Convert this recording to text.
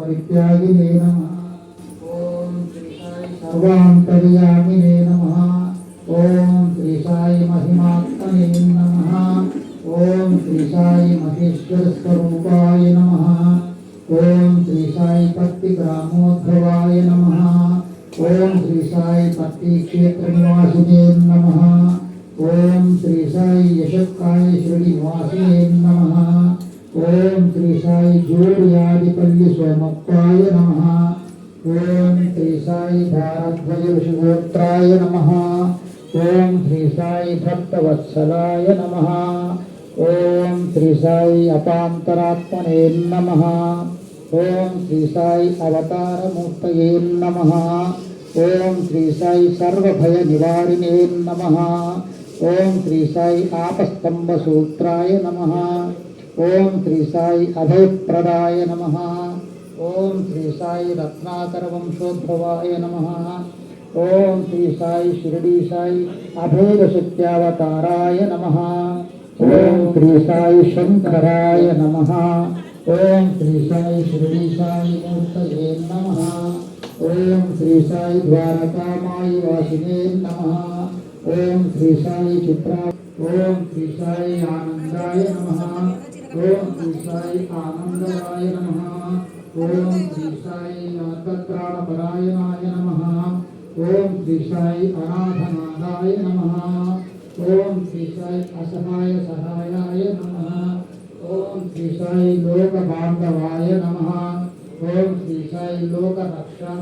परित्यागिने नमः ॐ श्री साई सर्वान्तर्यामिने नमः ॐ श्री साई महिमात्मने नमः ॐ श्री साई महेश्वरस्वरूपाय नमः ॐ श्री साई पत्तिग्रामोद्भवाय नमः ॐ श्री साई पत्तिक्षेत्रनिवासिने नमः ॐ श्री साई यशक्काय श्रीनिवासिने नमः ओम श्री साई जोड़ियादिपल्ली सोमप्पाय नमः। ओम श्री साई धाराध्वज ऋषिगोत्राय नमः। ओम श्री साई भक्तवत्सलाय नमः। ओम श्री साई अपांतरात्मने नमः। ओम श्री साई अवतारमूर्तये नमः। ओम श्री साई निवारिने नमः। ओम श्री साई आपस्तंभ सूत्राय नमः। ఓం శ్రీ సాయి అభయప్రదాయ నమ. ఓం శ్రీ సాయి రత్నాకర వంశోద్భవాయ నమ. ఓం శ్రీ సాయి షిరడీ సాయి అభేద శక్త్యావతారాయ నమ. ఓం శ్రీ సాయి శంకరాయ నమ. ఓం శ్రీ సాయి షిరడీ సాయి మూర్తయే నమ. ఓం శ్రీ సాయి ద్వారకామాయి వాసినే నమ. ఓం శ్రీ సాయి చిత్రా ఓం శ్రీ సాయి ఆనందాయ నమ. ओम ईशाय आनंदराय नमः। ओम ईशाय नागत्राणपरायणाय नमः। ओम ईशाय अनाथनादाय नमः। ओम ईशाय असहाय सहायाय नमः। ओम ईशाय लोकबांधवाय नमः। ओम ईशाय लोकरक्षा